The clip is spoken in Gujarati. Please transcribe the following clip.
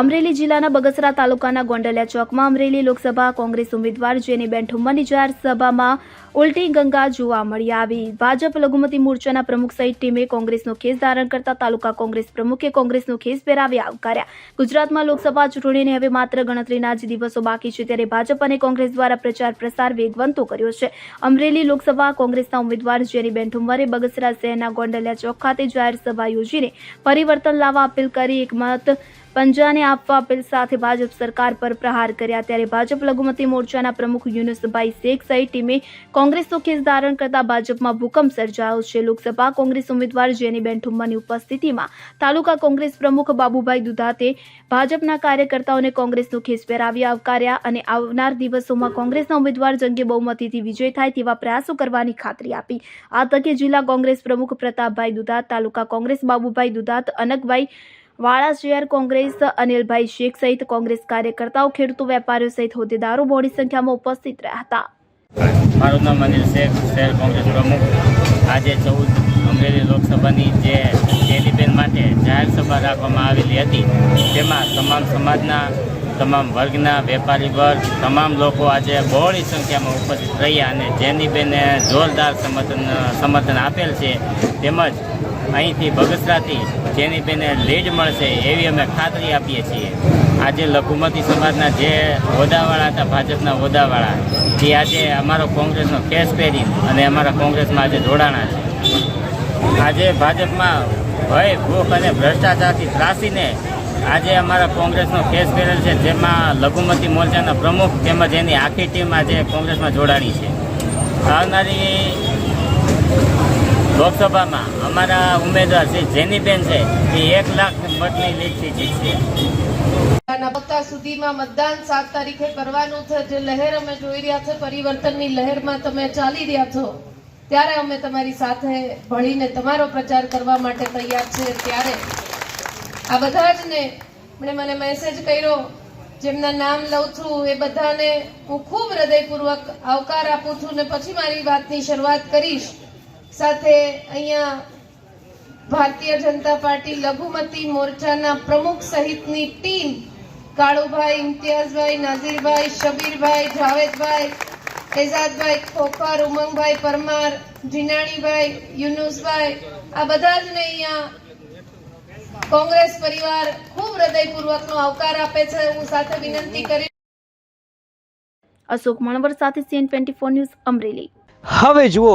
અમરેલી જિલ્લાના બગસરા તાલુકાના ગોંડલિયા ચોકમાં અમરેલી લોકસભા કોંગ્રેસ ઉમેદવાર જેનીબેન ઠુમ્મરની જાહેર સભામાં ઉલટી ગંગા જોવા મળી આવી. ભાજપ લઘુમતી મોરચાના પ્રમુખ સહિત ટીમે કોંગ્રેસનો ખેસ ધારણ કરતા તાલુકા કોંગ્રેસ પ્રમુખે કોંગ્રેસનો ખેસ પહેરાવી આવકાર્યા. ગુજરાતમાં લોકસભા ચૂંટણીને હવે માત્ર ગણતરીના જ દિવસો બાકી છે ત્યારે ભાજપ અને કોંગ્રેસ દ્વારા પ્રચાર પ્રસાર વેગવંતો કર્યો છે. અમરેલી લોકસભા કોંગ્રેસના ઉમેદવાર જેનીબેન ઠુમ્મરે બગસરા શહેરના ગોંડલિયા ચોક ખાતે જાહેર સભા યોજીને પરિવર્તન લાવવા અપીલ કરી. એક મત પંજાને આપવા અપીલ સાથે ભાજપ સરકાર પર પ્રહાર કર્યા. ત્યારે ભાજપ લઘુમતી મોરચાના પ્રમુખ યુનુસભાઈ શેખ સહિત ટીમે કોંગ્રેસનો ખેસ ધારણ કરતા ભાજપમાં ભૂકંપ સર્જાયો છે. લોકસભા કોંગ્રેસ ઉમેદવાર જેનીબેન ઠુમ્માની ઉપસ્થિતિમાં તાલુકા કોંગ્રેસ પ્રમુખ બાબુભાઈ દુધાતે ભાજપના કાર્યકર્તાઓને કોંગ્રેસનો ખેસ પહેરાવી આવકાર્યા અને આવનાર દિવસોમાં કોંગ્રેસના ઉમેદવાર જંગે બહુમતીથી વિજય થાય તેવા પ્રયાસો કરવાની ખાતરી આપી. આ તકે જિલ્લા કોંગ્રેસ પ્રમુખ પ્રતાપભાઈ દુધાત, તાલુકા કોંગ્રેસ બાબુભાઈ દુધાત, અનકભાઈ વાળા શહેર કોંગ્રેસ, અનિલભાઈ શેખ સહિત કોંગ્રેસ કાર્યકર્તાઓ, ખેડૂતો, વેપારીઓ સહિત હોદ્દેદારો બહોળી સંખ્યામાં ઉપસ્થિત રહ્યા હતા. મારું નામ અનિલ શેખ, શહેર કોંગ્રેસ પ્રમુખ. આજે ચૌદ અમરેલી લોકસભાની જે જેલીબેન માટે જાહેર સભા રાખવામાં આવેલી હતી, તેમાં તમામ સમાજના, તમામ વર્ગના વેપારી વર્ગ, તમામ લોકો આજે બહોળી સંખ્યામાં ઉપસ્થિત રહ્યા અને જેની બેને જોરદાર સમર્થન સમર્થન આપેલ છે, તેમજ અહીંથી બગસરાથી જેનીબેને લીડ મળશે એવી અમે ખાતરી આપીએ છીએ. આજે લઘુમતી સમાજના જે હોદ્દાવાળા હતા, ભાજપના હોદ્દાવાળા તે આજે અમારો કોંગ્રેસનો કેસ પહેરી અને અમારા કોંગ્રેસમાં આજે જોડાણા છે. આજે ભાજપમાં ભય, ભૂખ અને ભ્રષ્ટાચારથી ત્રાસીને આજે અમારા કોંગ્રેસનો કેસ પહેરેલ છે, જેમાં લઘુમતી મોરચાના પ્રમુખ તેમજ એની આખી ટીમ આજે કોંગ્રેસમાં જોડાણી છે. આવનારી લોકસભામાં અમારા ઉમેદવાર શ્રી જેનીબેન છે, એ એક લાખ મતની લીડથી જીતશે ના પત્તા સુધીમાં મતદાન સાત તારીખે કરવાનું છે. જે લહેર અમે જોઈ રહ્યા છે, પરિવર્તનની લહેરમાં તમે ચાલી રહ્યા છો. ત્યારે અમે તમારી સાથે ભળીને તમારો પ્રચાર કરવા માટે તૈયાર છે. ત્યારે આ બધા જ ને મને મેસેજ કર્યો, જેમના નામ લઉં છું, એ બધાને હું ખૂબ હૃદયપૂર્વક આવકાર આપું છું ને પછી મારી વાતની શરૂઆત કરીશ. સાથે અહીંયા ભારતીય જનતા પાર્ટી લઘુમતી મોરચાના પ્રમુખ સહિતની ટીમ કાળુભાઈ ઇમ્તિયાઝભાઈ નાઝીરભાઈ શબીરભાઈ જાવેદભાઈ એઝાદભાઈ ખોખર ઉમંગભાઈ પરમાર જીનાણીભાઈ યુનુસભાઈ આ બધા જ ને અહીંયા કોંગ્રેસ પરિવાર ખૂબ હૃદયપૂર્વકનો આવકાર આપે છે. હું સાથે વિનંતી કરી અશોક મણવર સાથે CN twenty four news Amreli. હવે જુઓ